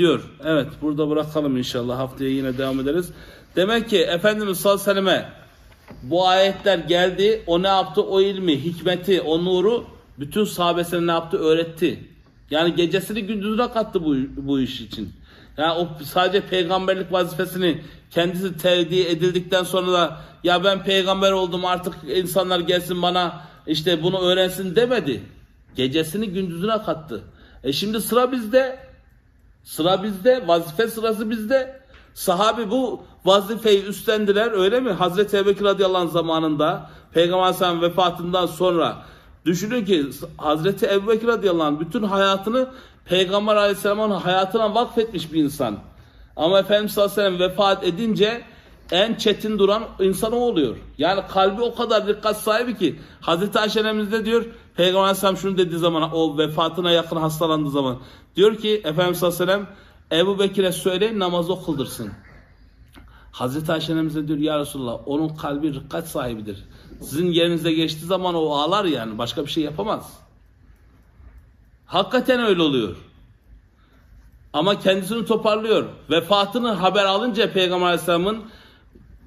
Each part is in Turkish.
diyor. Evet burada bırakalım inşallah haftaya yine devam ederiz. Demek ki Efendimiz sallallahu aleyhi ve selleme bu ayetler geldi. O ne yaptı? O ilmi, hikmeti, o nuru bütün sahabesine ne yaptı? Öğretti. Yani gecesini gündüzüne kattı bu, bu iş için. Yani o sadece peygamberlik vazifesini kendisi tevdi edildikten sonra da ya ben peygamber oldum artık insanlar gelsin bana işte bunu öğrensin demedi. Gecesini gündüzüne kattı. E şimdi sıra bizde. Sıra bizde, vazife sırası bizde. Sahabi bu vazifeyi üstlendiler öyle mi? Hazreti Ebubekir radıyallahu anh zamanında Peygamber Aleyhisselam vefatından sonra düşünün ki Hazreti Ebubekir radıyallahu anh bütün hayatını Peygamber Aleyhisselam'ın hayatına vakfetmiş bir insan. Ama Efendimiz sallallahu aleyhi ve sellem vefat edince en çetin duran insan o oluyor. Yani kalbi o kadar dikkat sahibi ki Hazreti Ayşe annemiz de diyor Peygamber Aleyhisselam şunu dediği zaman o vefatına yakın hastalandığı zaman diyor ki Efendimiz sallallahu aleyhi ve sellem Ebu Bekir'e söyleyin namazı o. Hazreti Ayşe annemiz de diyor ya Resulallah onun kalbi rikkat sahibidir. Sizin yerinize geçtiği zaman o ağlar yani başka bir şey yapamaz. Hakikaten öyle oluyor. Ama kendisini toparlıyor. Vefatını haber alınca Peygamber Aleyhisselam'ın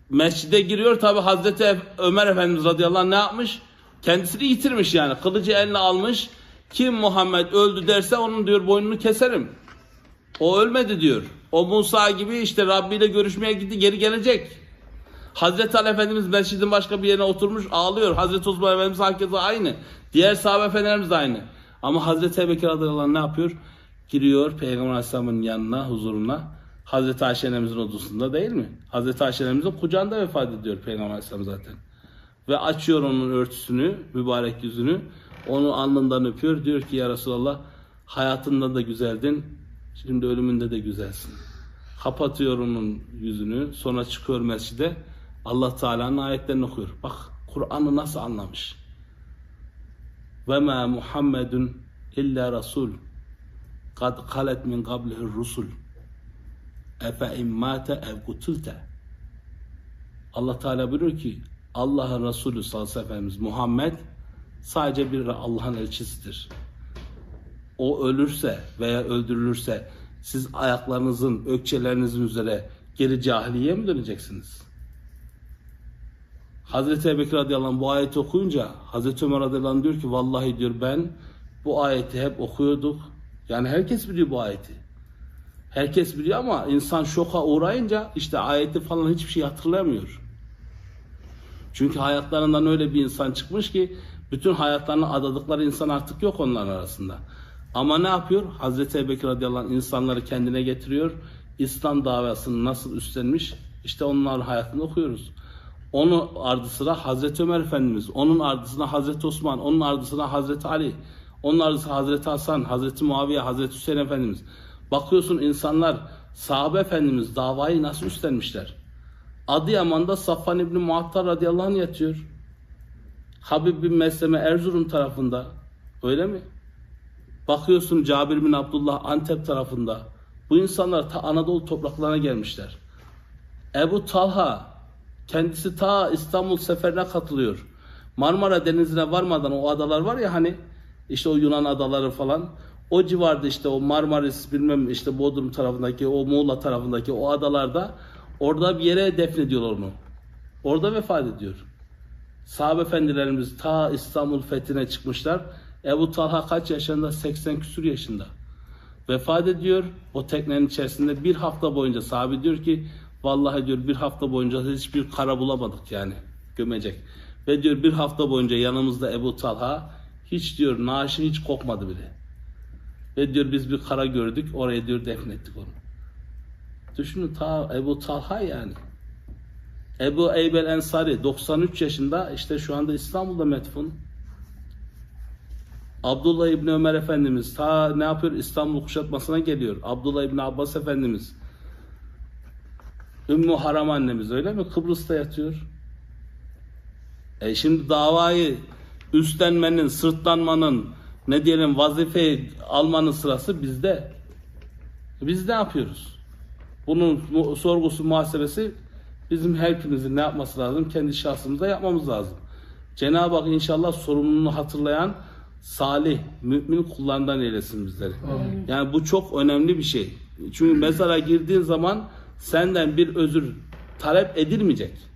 mescide giriyor. Tabi Hazreti Ömer Efendimiz radıyallahu anh ne yapmış? Kendisini yitirmiş yani. Kılıcı eline almış. Kim Muhammed öldü derse onun diyor boynunu keserim. O ölmedi diyor. O Musa gibi işte Rabbi ile görüşmeye gitti geri gelecek. Hazreti Ali Efendimiz mescidin başka bir yerine oturmuş ağlıyor. Hazreti Osman Efendimiz herkese aynı. Diğer sahabe efendilerimiz de aynı. Ama Hazreti Ebubekir radıyallahu ne yapıyor? Giriyor Peygamber Aleyhisselam'ın yanına, huzuruna. Hazreti Ayşe annemizin odasında değil mi? Hazreti Ayşe annemizin kucağında vefat ediyor Peygamber Aleyhisselam zaten. Ve açıyor onun örtüsünü, mübarek yüzünü. Onu alnından öpüyor. Diyor ki ya Resulallah hayatında da güzeldin. Şimdi ölümünde de güzelsin. Kapatıyor onun yüzünü. Sonra çıkıyor mescide. Allah Teala'nın ayetlerini okuyor. Bak Kur'an'ı nasıl anlamış. Ve ma Muhammedun illa Rasul. Kad kalet min qablihi rusul. Efe immate ev kutilte. Allah Teala buyuruyor ki Allah'ın Resulü sallallahu aleyhi ve Efendimiz Muhammed sadece bir Allah'ın elçisidir. O ölürse veya öldürülürse siz ayaklarınızın, ökçelerinizin üzere geri cahiliye mi döneceksiniz? Hazreti Ebubekir radıyallahu anh bu ayeti okuyunca Hazreti Ömer radıyallahu anh diyor ki vallahi diyor ben bu ayeti hep okuyorduk. Yani herkes biliyor bu ayeti. Herkes biliyor ama insan şoka uğrayınca işte ayeti falan hiçbir şey hatırlamıyor. Çünkü hayatlarından öyle bir insan çıkmış ki bütün hayatlarını adadıkları insan artık yok onların arasında. Ama ne yapıyor? Hazreti Ebubekir radıyallahu anh insanları kendine getiriyor. İslam davasını nasıl üstlenmiş? İşte onların hayatını okuyoruz. Onun ardı sıra Hazreti Ömer Efendimiz, onun ardısına Hazreti Osman, onun ardısına Hazreti Ali, onun ardısına Hazreti Hasan, Hazreti Muaviye, Hazreti Hüseyin Efendimiz. Bakıyorsun insanlar, sahabe efendimiz davayı nasıl üstlenmişler? Adıyaman'da Safvan İbni Muattar radıyallahu anh yatıyor. Habib bin Mesleme Erzurum tarafında. Öyle mi? Bakıyorsun Cabir bin Abdullah Antep tarafında. Bu insanlar ta Anadolu topraklarına gelmişler. Ebu Talha kendisi ta İstanbul seferine katılıyor. Marmara Denizi'ne varmadan o adalar var ya hani işte o Yunan adaları falan. O civarda işte o Marmaris bilmem işte Bodrum tarafındaki o Muğla tarafındaki o adalarda orada bir yere defnediyorlar onu. Orada vefat ediyor. Sahabe efendilerimiz ta İstanbul fethine çıkmışlar. Ebu Talha kaç yaşında? 80 küsur yaşında. Vefat ediyor. O teknenin içerisinde bir hafta boyunca sahabe diyor ki vallahi diyor bir hafta boyunca hiçbir kara bulamadık yani gömecek. Ve diyor bir hafta boyunca yanımızda Ebu Talha hiç diyor naaşı hiç kokmadı bile. Ve diyor biz bir kara gördük oraya diyor defnettik onu. Düşünün ta Ebu Talha yani. Ebu Eybel Ensari 93 yaşında işte şu anda İstanbul'da metfun. Abdullah İbni Ömer Efendimiz ta ne yapıyor İstanbul kuşatmasına geliyor. Abdullah İbni Abbas Efendimiz. Ümmü Haram annemiz öyle mi? Kıbrıs'ta yatıyor. E şimdi davayı üstlenmenin, sırtlanmanın, ne diyelim vazifeyi almanın sırası bizde. Biz ne yapıyoruz? Bunun sorgusu, muhasebesi bizim hepimizin ne yapması lazım? Kendi şahsımızda yapmamız lazım. Cenab-ı Hak inşallah sorumluluğunu hatırlayan salih, mümin kullarından eylesin bizleri. Yani bu çok önemli bir şey. Çünkü mezara girdiğin zaman senden bir özür talep edilmeyecek.